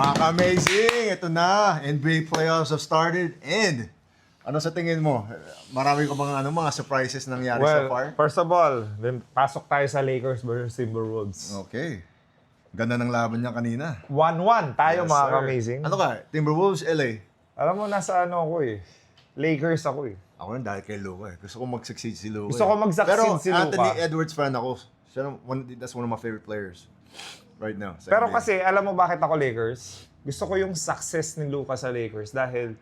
Mga ka-amazing, ito na. NBA playoffs have started and ano sa tingin mo? Marami ko mga ano mga surprises nangyari so Well, far. first of all, then pasok tayo sa Lakers versus Timberwolves. Okay. Ganda ng laban niya kanina. 1-1 tayo Yes, mga sir. amazing. Ano ka? Timberwolves, LA. Alam mo, nasa ano ako eh. Lakers ako eh. Ako rin dahil kay Luka eh. Gusto ko mag-succeed si Luka. Gusto eh. ko mag-succeed Pero si Luka. Anthony Edwards fan ako. Siya, one, that's one of my favorite players right now. sa Pero NBA. kasi, alam mo bakit ako Lakers? Gusto ko yung success ni Luka sa Lakers dahil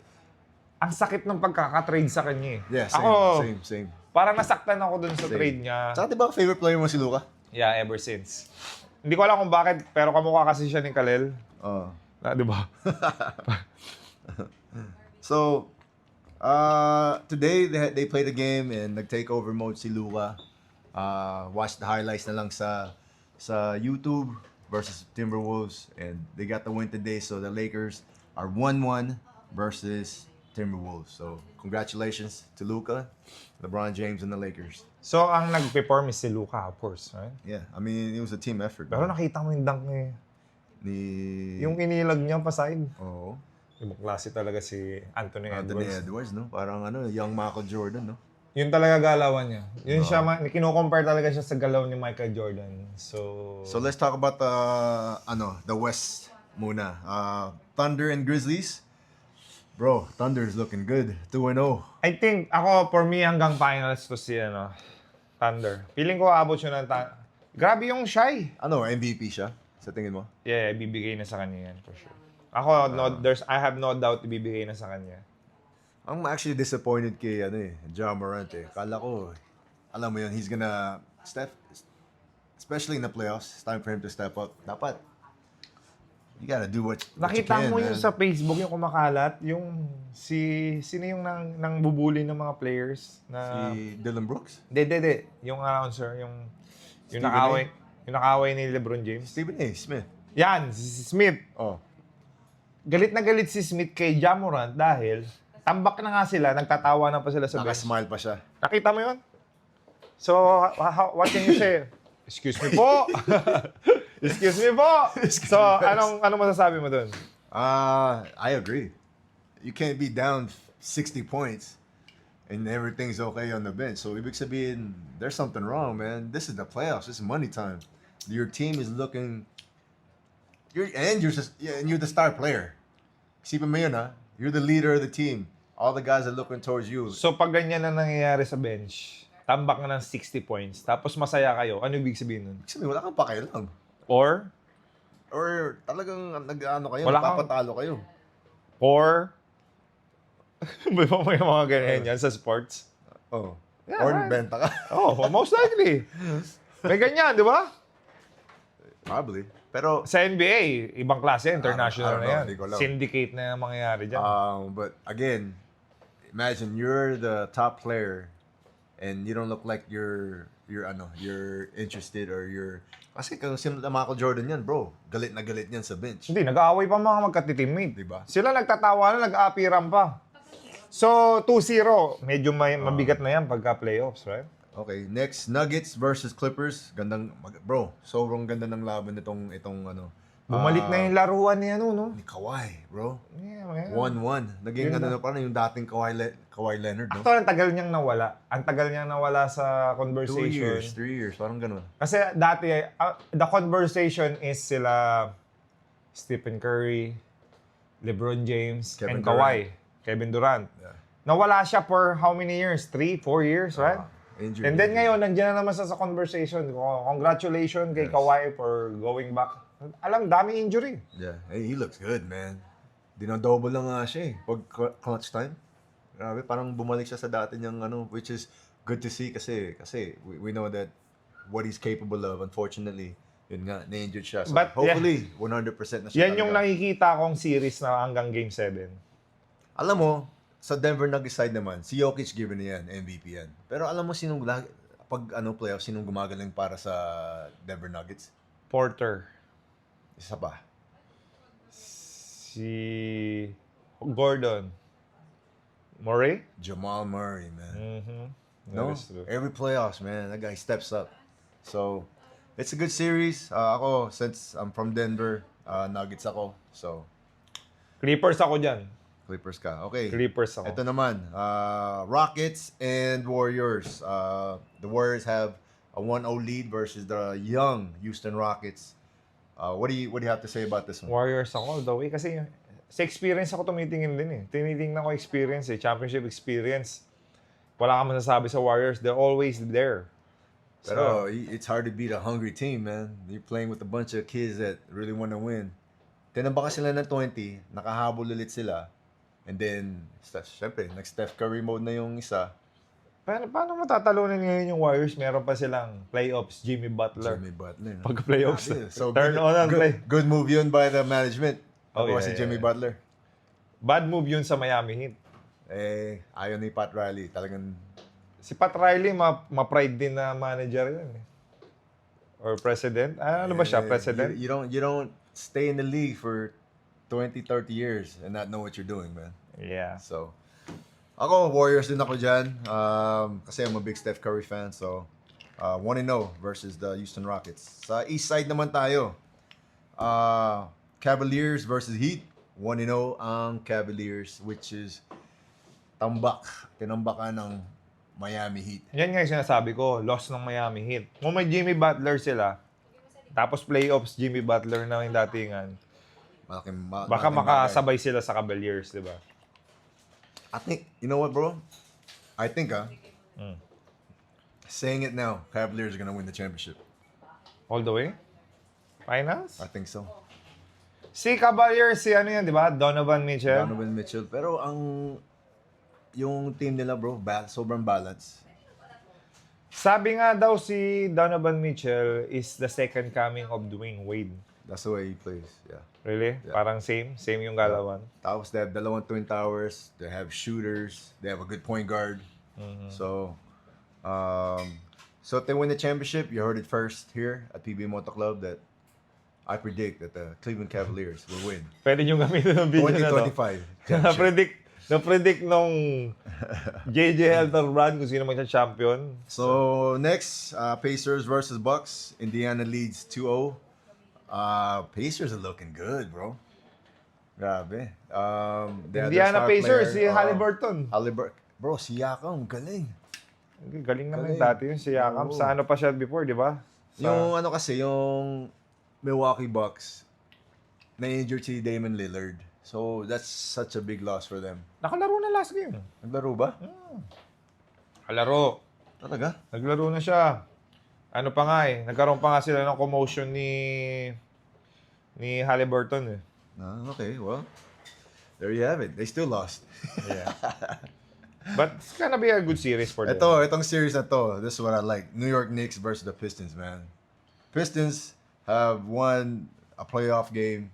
ang sakit ng pagkakatrade sa kanya eh. Yeah, same, ako, same, same. parang nasaktan ako dun sa Same. trade niya. Tsaka di ba favorite player mo si Luka? Yeah, ever since. Hindi ko alam kung bakit, pero kamukha kasi siya ni Kalel. Oo. Na, di ba? So, uh, today they, they played a game and nag-takeover mode si Luka. Uh, watch the highlights na lang sa sa YouTube versus Timberwolves and they got the win today so the Lakers are 1-1 versus Timberwolves. So, congratulations to Luka, LeBron James and the Lakers. So, ang nag-perform is si Luka, of course. Right? Yeah, I mean, it was a team effort. Pero nakita mo yung dunk niya. eh. Ni Yung inilag niya pa side. Oo. Ibang klase talaga si Anthony, Anthony Edwards. Edwards, no? Parang ano, young Michael Jordan, no? Yun talaga galawan niya. Yun siya, ma- kino-compare talaga siya sa galaw ni Michael Jordan. So, So let's talk about the ano, the West muna. Uh, Thunder and Grizzlies. Bro, Thunder is looking good. 2-0. I think, ako, for me, hanggang finals to si, ano, Thunder. Feeling ko abot siya ng ta- Grabe yung shy. Ano, MVP siya? Sa tingin mo? Yeah, bibigay na sa kanya yan, for sure. Ako, no, there's, I have no doubt ibibigay na sa kanya. I'm actually disappointed kay ano eh, Ja Morant eh. Kala ko, alam mo yun, he's gonna step, especially in the playoffs, it's time for him to step up. Dapat, you gotta do what, what you Nakita can, mo man. sa Facebook, yung kumakalat, yung si, sino yung nang, nang bubuli ng mga players na... Si Dylan Brooks? Hindi, hindi, hindi. Yung announcer, yung, yung Stephen nakaway, yung nakaway ni LeBron James. Stephen A. Smith. Yan, si Smith. Oh. Galit na galit si Smith kay Jamorant dahil tambak na nga sila, nagtatawa na pa sila sa bench. Naka-smile pa siya. Nakita mo yun? So, how, how- what can you say? Excuse me po. Excuse me po. Excuse so, me. anong ano masasabi mo dun? Uh, I agree. You can't be down 60 points and everything's okay on the bench. So ibig sabihin, there's something wrong, man. This is the playoffs. This is money time. Your team is looking you're and you're just yeah, and you're the star player. Isipin mo yun, ha? You're the leader of the team. All the guys are looking towards you. So, pag ganyan na nangyayari sa bench, tambak na ng 60 points, tapos masaya kayo, ano ibig sabihin nun? Ibig sabihin, wala kang pakialam. Or, Or talagang nag-ano kayo, Wala kang- napapatalo kayo. or, may mga, may mga ganyan yan sa sports. Oh. Yeah, or right. benta ka. Oh, most likely. May ganyan, di ba? Probably. Pero Sa NBA, ibang klase, I don't international na know, yan. hindi ko alam. Syndicate na yung mangyayari dyan. Um, but again, imagine you're the top player and you don't look like you're you're ano, you're interested or you're kasi kung sino na Michael Jordan yan, bro. Galit na galit yan sa bench. Hindi, nag-aaway pa mga magka-teammate. Diba? Sila nagtatawa na, nag-aapiran pa. So, 2-0. Medyo may, Ah. mabigat na yan pagka playoffs, right? Okay, next Nuggets versus Clippers. Gandang mag- bro, sobrang ganda ng laban nitong itong ano. Bumalik na yung laruan ni ano, no? ni Kawhi, bro. Yeah, man. 1-1. Naging ano na. parang yung dating Kawhi, Le- Kawhi Leonard, no? Actually, ang tagal niyang nawala. Ang tagal niyang nawala sa Two conversation. years, three years, parang ganun. Kasi dati, uh, the conversation is sila Stephen Curry, LeBron James, Kevin and Kawhi. Kevin Durant. Yeah. Nawala siya for how many years? Three, four years, right? Ah, injured, And then ngayon, nandiyan na naman siya sa conversation. Congratulations kay Yes. Kawhi for going back. Alam, dami injury. Yeah, hey, he looks good, man. Dinodoble lang nga siya eh. Pag cl- clutch time. Grabe, parang bumalik siya sa dati niyang ano, which is good to see kasi, kasi we, we know that what he's capable of, unfortunately, yun nga, na-injured siya. So But, hopefully, 100% na siya Yan yung talaga. nakikita kong series na hanggang Game 7. Alam mo, sa Denver Nuggets side naman, si Jokic given yan, MVP yan. Pero alam mo sinong pag ano playoff, sinong gumagaling para sa Denver Nuggets? Porter. Isa pa. Si Gordon. Murray? Jamal Murray, man. Mm-hmm. No, every playoffs, man, that guy steps up. So, it's a good series. Uh, ako, since I'm from Denver, uh, Nuggets ako. So, Clippers ako dyan. Clippers ka. Okay. Clippers ako. Ito naman, uh, Rockets and Warriors. Uh, the Warriors have a 1-0 lead versus the young Houston Rockets. Uh, what do you what do you have to say about this one? Warriors ako all the way. Kasi sa experience ako tumitingin din eh. Tinitingnan ko experience eh. Championship experience. Wala kang masasabi sa Warriors. They're always there. Pero y- it's hard to beat a hungry team, man. You're playing with a bunch of kids that really want to win. Tinambaka sila ng 20, nakahabol ulit sila. And then, syempre, nag-Steph Curry mode na yung isa. Paano, paano matatalunan ngayon yung Warriors? Meron pa silang playoffs, Jimmy Butler. Jimmy Butler. Pag playoffs, Yeah, so turn good, on and good, play. good move yun by the management. Oh, yeah, si yeah, Jimmy yeah. Butler. Bad move yun sa Miami Heat. Eh, ayaw ni Pat Riley. Talagang, Si Pat Riley, ma- ma-pride din na manager yun eh. Or president. Ah, ano ba siya? eh, President? You, you don't you don't stay in the league for 20, 30 years and not know what you're doing, man. Yeah. So, ako, Warriors din ako dyan. Um, kasi I'm a big Steph Curry fan. So, uh, 1-0 versus the Houston Rockets. Sa east side naman tayo. Uh, Cavaliers versus Heat. 1-0 ang Cavaliers, which is tambak. Tinambakan ng Miami Heat. Yan nga yung sinasabi ko, loss ng Miami Heat. Kung may Jimmy Butler sila, tapos playoffs Jimmy Butler na yung datingan, Malaking, ma- baka makasabay sila sa Cavaliers, di ba? I think, you know what, bro? I think, ah, Mm. saying it now, Cavaliers are gonna win the championship. All the way? Finals? I think so. Si Cavaliers, si ano yan, di ba? Donovan Mitchell. Donovan Mitchell. Pero ang yung team nila, bro, ba- sobrang balance. Sabi nga daw si Donovan Mitchell is the second coming of Dwayne Wade. That's the way he plays. Yeah. Really? Yeah. Parang same? Same yung galawan? Tapos they have dalawang twin towers. They have shooters. They have a good point guard. Mm-hmm. So, um, so if they win the championship, you heard it first here at PB Moto Club that I predict that the Cleveland Cavaliers will win. Pwede nyo gamitin ng video na to. 2025 championship. Na-predict, na-predict nung JJ Helter Brand kung sino magsa-champion. So next, uh, Pacers versus Bucks. Indiana leads 2-0. Uh, Pacers are looking good, bro. Grabe. Um, they have their Indiana Pacers, si player, uh, Halliburton. Halliburton. Bro, si Yakam, galing. Galing naman Galing. dati yun si Yakam. Oo. Sa ano pa siya before, di ba? Sa- Yung ano kasi, yung Milwaukee Bucks, na-injured si Damon Lillard. So, that's such a big loss for them. Nakalaro na last game. Naglaro ba? Nakalaro. Talaga? Naglaro na siya. Ano pa nga eh. Nagkaroon pa nga sila ng commotion ni ni Halliburton eh. Ah, okay, well, there you have it. They still lost. Yeah. But it's gonna be a good series for them. Ito, itong series na to, this is what I like. New York Knicks versus the Pistons, man. Pistons have won a playoff game.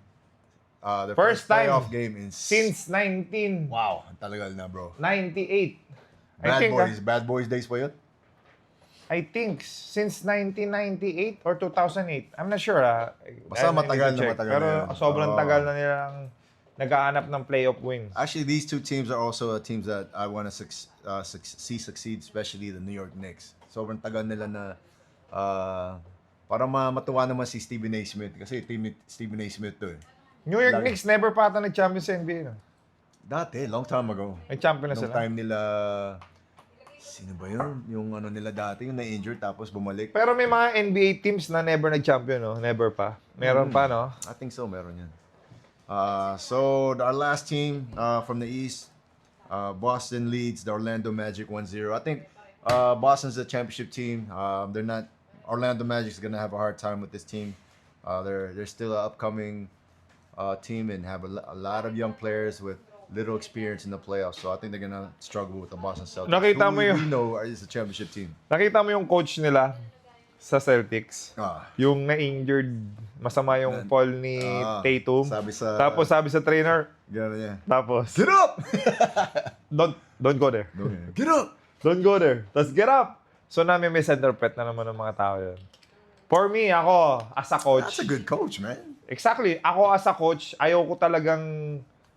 Uh, their First first, time playoff game in Since 1998. Wow, ang talagal na, bro. I Bad think, Boys, ah, Bad Boys days pa yun? I think since 1998 or 2008. I'm not sure ah. I Basta need to matagal na check. matagal Pero na yun. sobrang Oo. tagal na nilang nag-aanap ng playoff wins. Actually, these two teams are also teams that I want to suc- uh, suc- see succeed, especially the New York Knicks. Sobrang tagal nila na uh, para ma matuwa naman si Stephen A. Smith kasi team ni Stephen A. Smith to eh. New York Lagi. Knicks never pa ata nag-champion sa NBA. No? Dati, long time ago. Nag-champion na Nung sila. time nila, sino ba yun? Yung ano nila dati, yung na-injured tapos bumalik. Pero may mga NBA teams na never nag-champion, no? Never pa. Meron pa, no? I think so, meron yan. Uh, so, our last team uh, from the East, uh, Boston leads the Orlando Magic 1-0. I think uh, Boston's the championship team. Um, they're not, Orlando Magic's to have a hard time with this team. Uh, they're, they're still an upcoming uh, team and have a, lo- a lot of young players with little experience in the playoffs. So, I think they're to struggle with the Boston Celtics. Nakita who mo yung- we know is the championship team. Nakita mo yung coach nila sa Celtics? Ah, Yung na-injured, masama yung fall ni ah, Tatum. sabi sa- Tapos sabi sa trainer, gano'n niya. tapos, Get up! don't, don't go there. Get up! Don't go there. Tapos get up! So namin misinterpret na naman ng mga tao yun. For me, ako, as a coach, That's a good coach, man. exactly, ako as a coach, ayaw ko talagang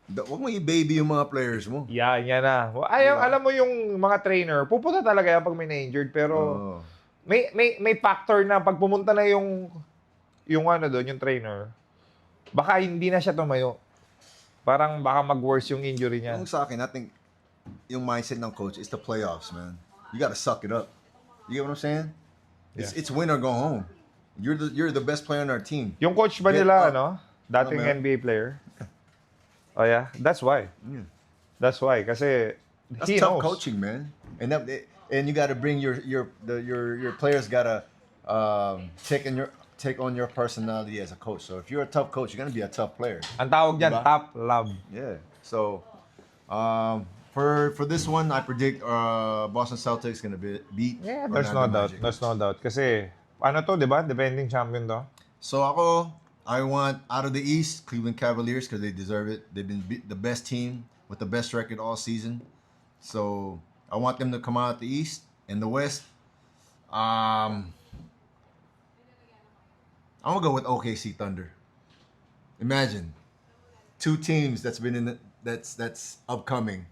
Huwag mo i-baby yung mga players mo. Yan, yan na. Ayaw, alam mo yung mga trainer, pupunta talaga yan pag may na-injured, pero Oo. may may may factor na pag pumunta na yung yung ano doon, yung trainer, baka hindi na siya tumayo. Parang baka mag-worse yung injury niya. Yung sa akin, I think yung mindset ng coach is the playoffs, man. You gotta suck it up. You get what I'm saying? It's Yeah. it's win or go home. You're the you're the best player on our team. Yung coach ba Get nila, up. ano? Dating Ano ba yan? NBA player? Oh yeah? That's why. Yeah. That's why. Kasi That's he tough knows. coaching, man. And that, and you got to bring your your the, your your players got to um, take in your take on your personality as a coach. So if you're a tough coach, you're gonna be a tough player. Ang tawag Diba? top love. Yeah. So um, for for this one, I predict uh, Boston Celtics gonna be, beat. Yeah, there's no Orlando doubt. Magic. There's no doubt. Kasi, ano to, di ba? Defending champion to. So ako, I want out of the East Cleveland Cavaliers because they deserve it. They've been the best team with the best record all season. So I want them to come out of the East. In the West, um, I'm gonna go with OKC Thunder. Imagine two teams that's been in the, that's that's upcoming,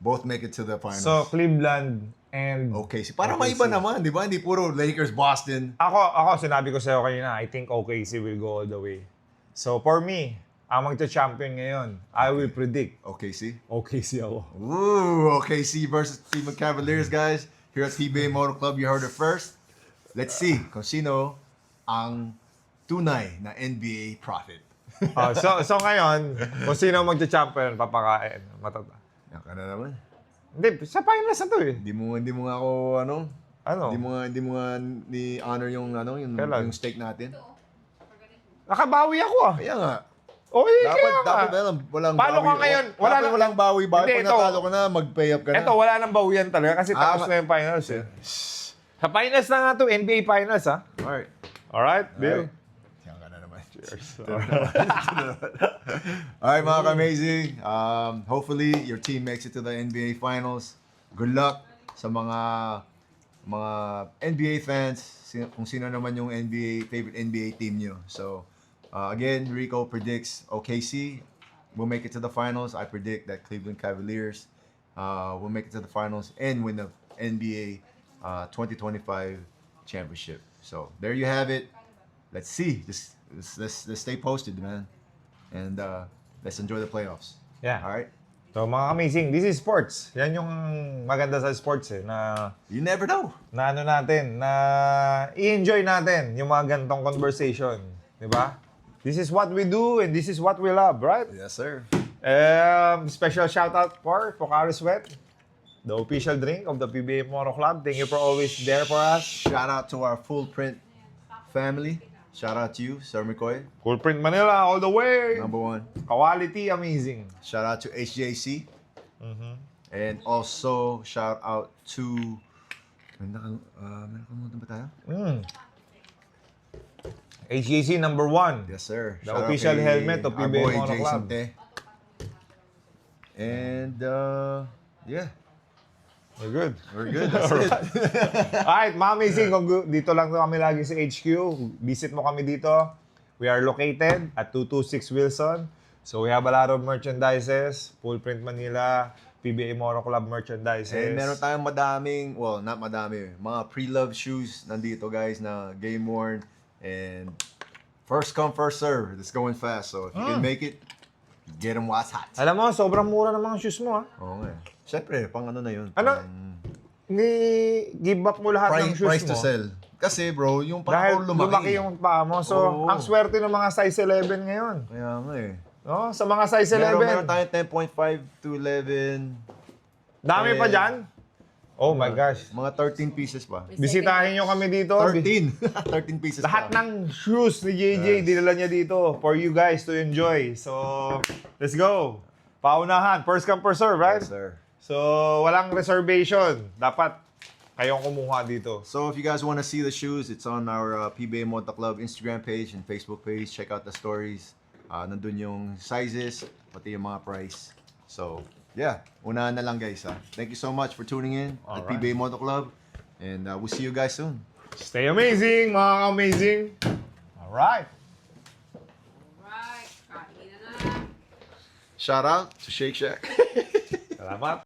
both make it to the finals. So, Cleveland and... OKC. Para may iba naman, di ba? Hindi puro Lakers, Boston. Ako, ako, sinabi ko sa'yo kanina, I think OKC will go all the way. So, for me, ang magcha-champion ngayon, I will predict OKC. OKC ako. Ooh, OKC versus Cleveland Cavaliers, guys. Here at PBA Motor Club, you heard it first. Let's see kung sino ang tunay na NBA prophet. Oh, so, so ngayon, kung sino magcha-champion, papakain. Matata. Yan ka na naman. Hindi, sa finals na to eh. Hindi mo hindi mo nga ako ano, Ano? hindi mo nga hindi mo nga ni honor yung ano, yung, Kailan? yung steak natin. Nakabawi ako ah. Kaya nga. O, eh, Dapat kaya nga. dapat walang walang Paano bawi. ka ngayon? Wala dapat na- walang bawi bawi. Hindi, Pag ito- natalo ka na, mag-pay up ka na. Eto, wala nang bawian talaga kasi Ah, tapos ma- na yung finals eh. Sa finals na nga to, NBA finals ah. Alright. Alright, deal. Alright. Naman. Alright mga ka-amazing. Um, hopefully, your team makes it to the NBA Finals. Good luck sa mga mga NBA fans, si- kung sino naman yung NBA, favorite NBA team nyo. So, uh, again, Rico predicts OKC will make it to the finals. I predict that Cleveland Cavaliers uh, will make it to the finals and win the NBA uh, 2025 championship. So, there you have it. Let's see. Just, let's, let's, let's stay posted, man. And uh, let's enjoy the playoffs. Yeah. All right? So mga amazing, this is sports. Yan yung maganda sa sports eh, na, You never know. na ano natin, na i-enjoy natin yung mga gantong conversation. Di ba? This is what we do and this is what we love, right? Yes, sir. Um, special shout out for Pocari Sweat, the official drink of the PBA Moro Club. Thank you for always there for us. Shout out to our full print family. Shout out to you, Sir McCoy, Cool Print Manila all the way. number one. Quality amazing. Shout out to HJC. Mm-hmm. And also, shout out to... Naka- uh, nakalimutan ba tayo? Mm. HGC number one. Yes, sir. The Shout out official kay helmet of PBA Mono Club. Te. And, uh, yeah, We're good. we're good. That's it. Alright, mga amazing. Kung gu- dito lang kami lagi sa HQ, visit mo kami dito. We are located at 226 Wilson. So we have a lot of merchandises, Full Print Manila, PBA Moro Club merchandises. And meron tayong madaming, well, not madami, mga pre-love shoes nandito guys na game worn. And first come, first serve. It's going fast. So if you can Mm. make it, get them while it's hot. Alam mo, sobrang mura ng mga shoes mo ha. Oo nga. eh. Siyempre, pang ano na yun. Ano? Pang Ni give up mo lahat price, ng shoes price mo. to sell. Kasi bro, yung Dahil pang lumaki. lumaki. yung paa mo. So, Oo. ang swerte ng mga size 11 ngayon. Kaya nga eh. No? Sa mga size 11. Meron, meron tayong 10.5 to 11. Dami pa Eh, dyan. Oh my gosh. Mga 13 pieces pa. Bisitahin nyo kami dito. 13. 13 pieces Lahat pa. ng shoes ni JJ, Yes. dinala niya dito for you guys to enjoy. So, let's go. Paunahan. First come, first serve, right? Yes, sir. So, walang reservation. Dapat kayong kumuha dito. So if you guys want to see the shoes, it's on our uh, PBA Motor Club Instagram page and Facebook page. Check out the stories. Uh, nandun yung sizes, pati yung mga price. So, yeah. Unahan na lang guys. Ha? Thank you so much for tuning in at Alright. PBA Motor Club. And uh, we'll see you guys soon. Stay amazing, mga amazing. Alright. Right. Shout out to Shake Shack. Salamat.